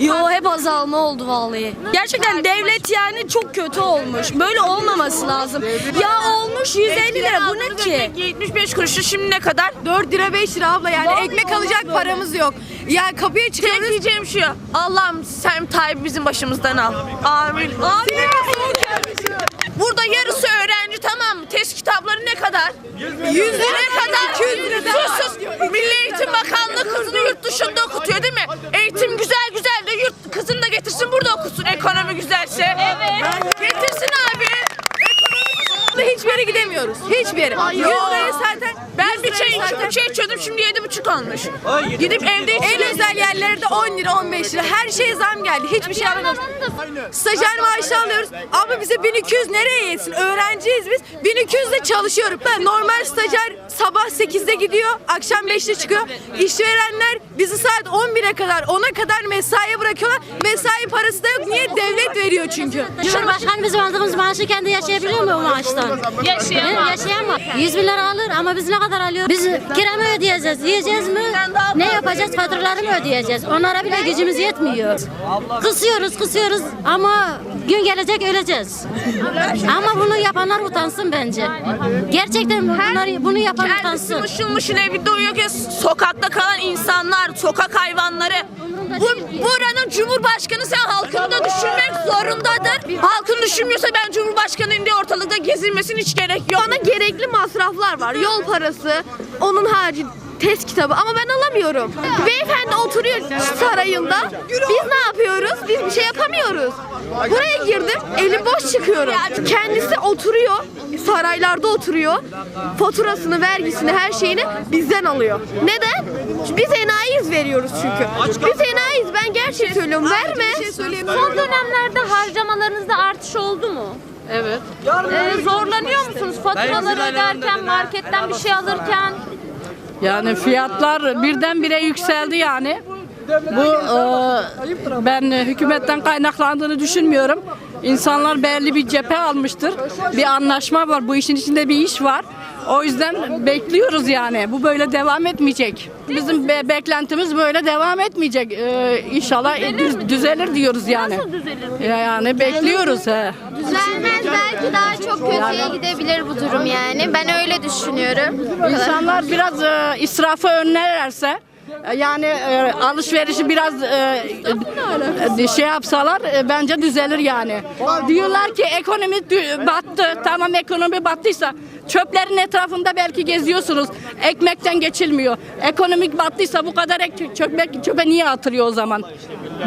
Yo hep azalma oldu vallahi. Gerçekten devlet yani çok kötü olmuş. Böyle olmaması lazım. Ya olmuş 150 lira bu ne ki? 75 kuruşu şimdi ne kadar? 4 lira 5 lira abla yani Vallahi ekmek alacak böyle. paramız yok. Yani kapıya Tek çıkıyoruz. diyeceğim şu. Allah'ım sen Tayyip'i bizim başımızdan al. Amin. Amin. Burada yarısı öğrenci tamam mı? Test kitapları ne kadar? 100 lira kadar? 200 lira. Sus sus. Milli Eğitim Bakanlığı kızını yurt dışında okutuyor değil mi? Ekonomi güzelse. Evet. Getirsin abi. Hiçbir yere gidemiyoruz. Hiçbir yere. 100 liraya zaten Ben bir çay iki buçuğa içiyordum şimdi yedi buçuk olmuş. Gidip evde en özel yerlerde 10 lira 15 lira her şeye zam geldi. Hiçbir şey alamıyoruz. Stajyer maaşı alıyoruz. Abi bize 1200 nereye yetsin? Öğrenciyiz biz. 1200 de çalışıyorum. Ben normal stajyer sabah 8'de gidiyor, akşam 5'te çıkıyor. İşverenler bizi saat 11'e kadar, 10'a kadar mesaiye bırakıyorlar. Mesai parası da yok. Niye? Devlet veriyor çünkü. Cumhurbaşkanı bizim aldığımız maaşı kendi yaşayabiliyor mu o maaştan? Yaşayamaz. Yaşayamaz. 100 bin lira alır ama biz ne kadar alıyoruz? Biz kira mı ödeyeceğiz? Yiyeceğiz mi? Ne yapacağız? Faturaları mı ödeyeceğiz? Onlara bile gücümüz yetmiyor. Kısıyoruz, kısıyoruz ama gün gelecek öleceğiz. Ama bunu yapanlar utansın bence. Gerçekten bunlar, bunu yapan Kendisi utansın. mışıl mışıl evinde uyuyorken sokakta kalan insanlar, sokak hayvanları. Bu, buranın cumhurbaşkanı sen halkını da düşünmek zorundadır. Halkın düşünmüyorsa ben cumhurbaşkanıyım diye ortalıkta gezilmesine hiç gerek yok. Bana gerekli masraflar var. Yol parası, onun harici test kitabı ama ben alamıyorum. Beyefendi oturuyor sarayında. Biz ne yapıyoruz? Biz bir şey yapamıyoruz. Buraya girdim, elim boş çıkıyorum. Kendisi oturuyor, saraylarda oturuyor. Faturasını, vergisini, her şeyini bizden alıyor. Neden? Biz enayiyiz veriyoruz çünkü. Biz enayiyiz. Ben gerçek söylüyorum. Verme. Son dönemlerde harcamalarınızda artış oldu mu? Evet. zorlanıyor musunuz faturaları öderken, marketten bir şey alırken? Yani fiyatlar birdenbire yükseldi yani. Bu e, ben hükümetten kaynaklandığını düşünmüyorum. İnsanlar belli bir cephe almıştır. Bir anlaşma var. Bu işin içinde bir iş var. O yüzden bekliyoruz yani. Bu böyle devam etmeyecek. Bizim be- beklentimiz böyle devam etmeyecek. E, inşallah düz- düzelir diyoruz yani. Nasıl düzelir? Yani bekliyoruz he. Düzelmez belki daha çok kötüye gidebilir bu durum yani. Ben öyle düşünüyorum. İnsanlar biraz e, israfı önlerlerse e, yani e, alışverişi biraz e, e, şey yapsalar e, bence düzelir yani. Diyorlar ki ekonomi dü- battı. Tamam ekonomi battıysa çöplerin etrafında belki geziyorsunuz. Ekmekten geçilmiyor. Ekonomik battıysa bu kadar ek, çöpe, çöpe niye atılıyor o zaman?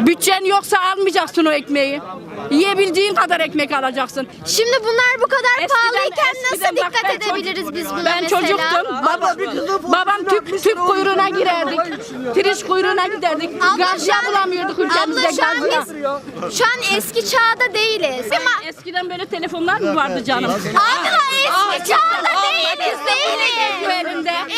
Bütçen yoksa almayacaksın o ekmeği. Yiyebildiğin kadar ekmek alacaksın. Şimdi bunlar bu kadar Eskiden- pahalıyken eskiden nasıl bak dikkat çocuk- edebiliriz biz buna Ben mesela? çocuktum. Baba, babam tüp, tüp kuyruğuna girerdik. Pirinç kuyruğuna giderdik. Gazya bulamıyorduk ülkemizde Abla şu an gazya. biz şu an eski çağda değiliz. Ama Eskiden böyle telefonlar mı vardı canım? abla eski çağda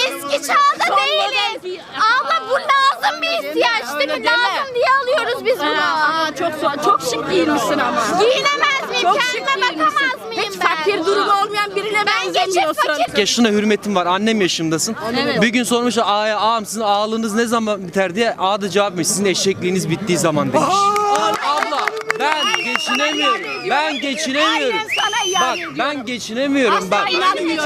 Eski çağda değiliz. Abla bu lazım bir ihtiyaç değil mi? Lazım diye alıyoruz biz bunu. Aa, çok çok şık giyinmişsin ama. Giyinemez miyim? Çok şık Kendime giyinmişsin. bakamaz mıyım Hiç ben? fakir durumu olmayan birine Ben benzemiyorsun. fakir yaşında hürmetim var. Annem yaşındasın. Bir gün sormuş ağaya ağam sizin ağalığınız ne zaman biter diye. Ağa da cevap vermiş. Sizin eşekliğiniz bittiği zaman demiş. Abla ben geçinemiyorum. Ben geçinemiyorum. Bak ben geçinemiyorum bak.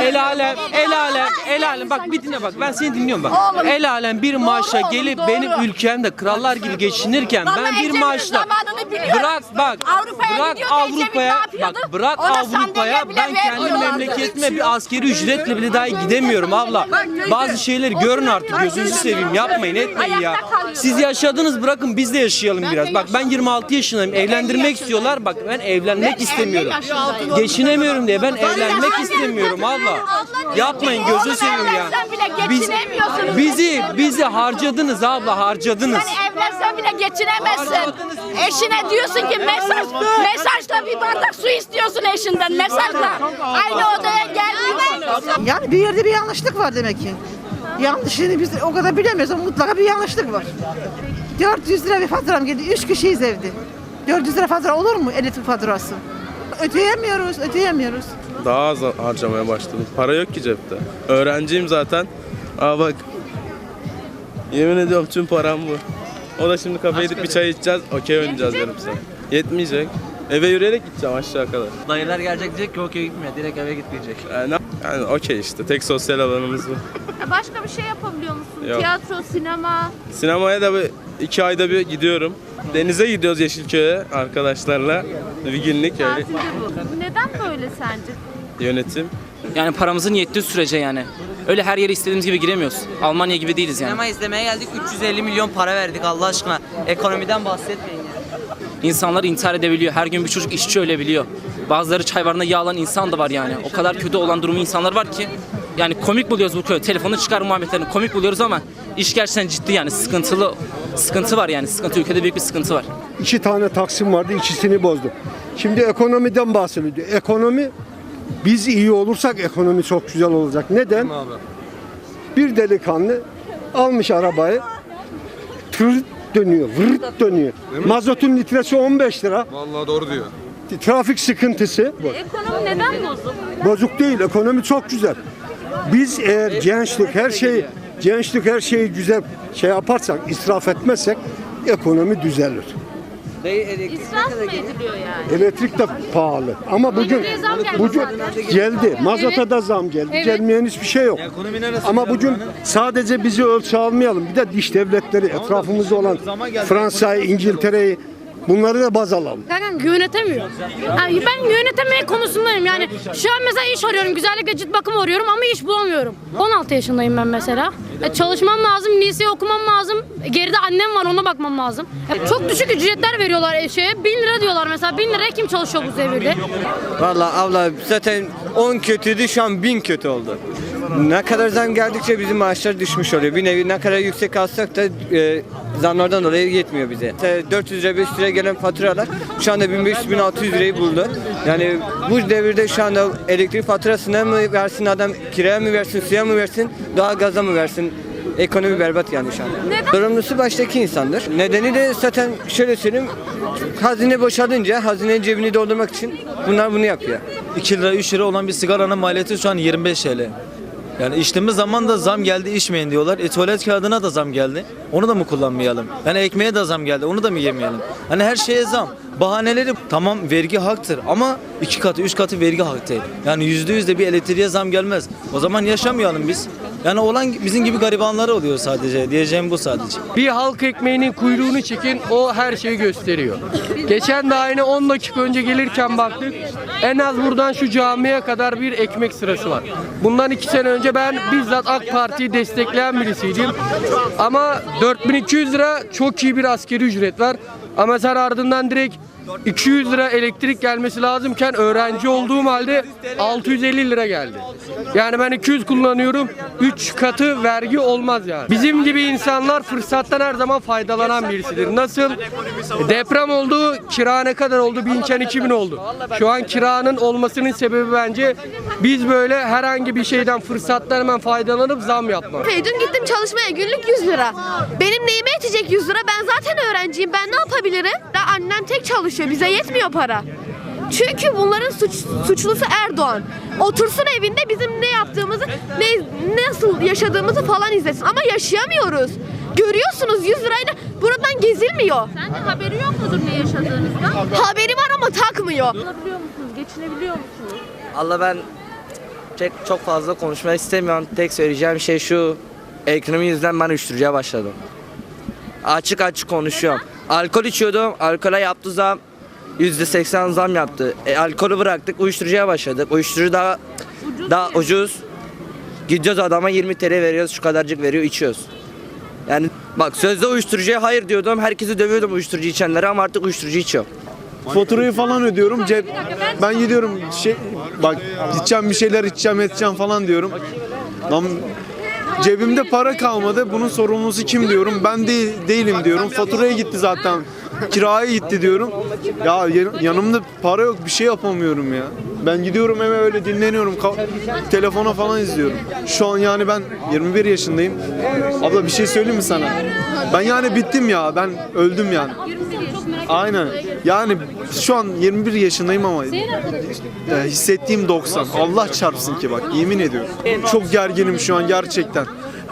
El alem, el alem, el alem. Bak bir dinle bak. Ben seni dinliyorum bak. El alem bir maaşla oğlum, gelip doğru. benim ülkemde krallar gibi geçinirken ben bir Ecevit'in maaşla zamanını bırak bak Avrupa'ya bırak gidiyordu, Ecevit ne Avrupa'ya yapıyordu? bak bırak Ona Avrupa'ya sandalye bile ben kendi vermiyorlardı. memleketime bir askeri ücretle bile daha gidemiyorum abla. Bazı şeyleri görün artık gözünüzü seveyim yapmayın etmeyin ya. Siz yaşadınız bırakın biz de yaşayalım biraz. Bak ben 26 yaşındayım evlendirmek istiyorlar bak ben evlenmek istemiyorum. Geçinemiyorum diye ben evlenmek istemiyorum abla. Yapmayın gözünü seveyim ya. Biz, bizi bizi harcadınız abla harcadınız. Evlensen bile geçinemezsin. Eşine diyorsun ki mesaj, mesajla bir bardak su istiyorsun eşinden mesajla. Aynı odaya gelmiyorsun. Yani bir yerde bir yanlışlık var demek ki. Yanlışını biz o kadar bilemiyoruz ama mutlaka bir yanlışlık var. 400 lira bir faturam geldi. 3 kişiyiz evde. 400 lira fatura olur mu elektrik faturası? Ödeyemiyoruz, ödeyemiyoruz. Daha az harcamaya başladım. Para yok ki cepte. Öğrenciyim zaten. Aa bak. Yemin ediyorum tüm param bu. O da şimdi kafeye gidip bir çay içeceğiz. Okey oynayacağız yarım saat. Yetmeyecek. Eve yürüyerek gideceğim aşağı kadar. Dayılar gelecek diyecek ki okey gitmiyor. Direkt eve git diyecek. Yani, yani okey işte. Tek sosyal alanımız bu. Başka bir şey yapabiliyor musun? Yok. Tiyatro, sinema. Sinemaya da bir iki ayda bir gidiyorum. Denize gidiyoruz Yeşilköy'e arkadaşlarla. Bir günlük öyle Tatilde bu. Neden böyle sence? yönetim. Yani paramızın yettiği sürece yani. Öyle her yere istediğimiz gibi giremiyoruz. Almanya gibi değiliz yani. Sinema izlemeye geldik 350 milyon para verdik Allah aşkına. Ekonomiden bahsetmeyin ya. İnsanlar intihar edebiliyor. Her gün bir çocuk işçi ölebiliyor. Bazıları çayvarında yağlanan insan da var yani. O kadar kötü olan durumu insanlar var ki. Yani komik buluyoruz bu köy. Telefonu çıkar muhabbetlerini komik buluyoruz ama iş gerçekten ciddi yani sıkıntılı. Sıkıntı var yani. Sıkıntı ülkede büyük bir sıkıntı var. İki tane taksim vardı, ikisini bozdu. Şimdi ekonomiden bahsediliyor. Ekonomi, biz iyi olursak ekonomi çok güzel olacak. Neden? Bir delikanlı almış arabayı, tır dönüyor, vırt dönüyor. Mazotun litresi 15 lira. Vallahi doğru diyor. Trafik sıkıntısı. Ekonomi neden bozuk? Bozuk değil, ekonomi çok güzel. Biz eğer gençlik her şeyi gençlik her şeyi güzel şey yaparsak, israf etmezsek ekonomi düzelir. İsraf mı ediliyor yani? Elektrik de pahalı. Ama bugün Elektriğe zam geldi bugün zaten. geldi. Mazota da zam geldi. Gelmeyen hiçbir şey yok. Ama bugün sadece bizi ölçü almayalım. Bir de diş devletleri etrafımızda olan Fransa'yı, İngiltere'yi bunları da baz alalım. Kanka yönetemiyor. Yani ben yönetemeye konusundayım yani. Şu an mesela iş arıyorum. Güzellik ve cilt bakımı arıyorum ama iş bulamıyorum. 16 yaşındayım ben mesela. E, çalışmam lazım, lise okumam lazım. Geride annem var ona bakmam lazım. Çok düşük ücretler veriyorlar e, şeye. 1000 lira diyorlar mesela. 1000 liraya kim çalışıyor bu devirde? Valla abla zaten 10 kötüydü şu an 1000 kötü oldu. Ne kadar zam geldikçe bizim maaşlar düşmüş oluyor. Bir nevi ne kadar yüksek alsak da e, zamlardan dolayı yetmiyor bize. Mesela 400 lira 500 lira gelen faturalar şu anda 1500-1600 lirayı buldu. Yani bu devirde şu anda elektrik faturasına mı versin adam kiraya mı versin suya mı versin daha gaza mı versin Ekonomi berbat yani şu an. Sorumlusu baştaki insandır. Nedeni de zaten şöyle söyleyeyim. Hazine boşalınca hazinenin cebini doldurmak için bunlar bunu yapıyor. 2 lira 3 lira olan bir sigaranın maliyeti şu an 25 TL. Yani içtiğimiz zaman da zam geldi içmeyin diyorlar. E tuvalet kağıdına da zam geldi. Onu da mı kullanmayalım? Yani ekmeğe de zam geldi. Onu da mı yemeyelim? Hani her şeye zam. Bahaneleri tamam vergi haktır ama iki katı üç katı vergi hak değil. Yani yüzde yüz de bir elektriğe zam gelmez. O zaman yaşamayalım biz. Yani olan bizim gibi garibanları oluyor sadece. Diyeceğim bu sadece. Bir halk ekmeğinin kuyruğunu çekin o her şeyi gösteriyor. Geçen de aynı 10 dakika önce gelirken baktık en az buradan şu camiye kadar bir ekmek sırası var. Bundan iki sene önce ben bizzat AK Parti'yi destekleyen birisiydim. Ama 4200 lira çok iyi bir askeri ücret var. Ama sen ardından direkt 200 lira elektrik gelmesi lazımken öğrenci olduğum halde 650 lira geldi. Yani ben 200 kullanıyorum. 3 katı vergi olmaz yani. Bizim gibi insanlar fırsattan her zaman faydalanan birisidir. Nasıl? Deprem oldu, kira ne kadar oldu? 1000 iken 2000 oldu. Şu an kiranın olmasının sebebi bence biz böyle herhangi bir şeyden fırsattan hemen faydalanıp zam yapmak. Dün gittim çalışmaya günlük 100 lira. Benim neyime yetecek 100 lira? Ben zaten öğrenciyim. Ben ne yapabilirim? Annem tek çalışıyor. Bize yetmiyor para. Çünkü bunların suç, suçlusu Erdoğan. Otursun evinde bizim ne yaptığımızı, ne nasıl yaşadığımızı falan izlesin. Ama yaşayamıyoruz. Görüyorsunuz 100 lirayla buradan gezilmiyor. Sence haberi yok mudur ne yaşadığınızdan? Haberi var ama takmıyor. Alabiliyor musunuz? Geçinebiliyor musunuz? Allah ben tek çok fazla konuşmak istemiyorum. Tek söyleyeceğim şey şu. Ekonomi yüzünden ben uyuşturucuya başladım. Açık açık konuşuyorum. Alkol içiyordum. Alkola yaptı zam. %80 zam yaptı. E, alkolü bıraktık. Uyuşturucuya başladık. Uyuşturucu daha daha ucuz. Gidiyoruz adama 20 TL veriyoruz. Şu kadarcık veriyor içiyoruz. Yani bak sözde uyuşturucuya hayır diyordum. Herkesi dövüyordum uyuşturucu içenlere ama artık uyuşturucu içiyorum. Faturayı falan ödüyorum. Cep ben gidiyorum şey bak gideceğim bir şeyler içeceğim edeceğim falan diyorum. Lan cebimde para kalmadı. Bunun sorumlusu kim diyorum. Ben değil değilim diyorum. Faturaya gitti zaten. Kiraya gitti diyorum. Ya yan- yanımda para yok bir şey yapamıyorum ya. Ben gidiyorum eve öyle dinleniyorum. Ka- telefona falan izliyorum. Şu an yani ben 21 yaşındayım. Abla bir şey söyleyeyim mi sana? Ben yani bittim ya. Ben öldüm yani. Aynen. Yani şu an 21 yaşındayım ama e, hissettiğim 90. Allah çarpsın ki bak yemin ediyorum. Çok gerginim şu an gerçekten.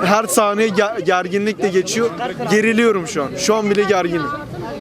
her saniye ger- gerginlikle geçiyor. Geriliyorum şu an. Şu an bile gerginim.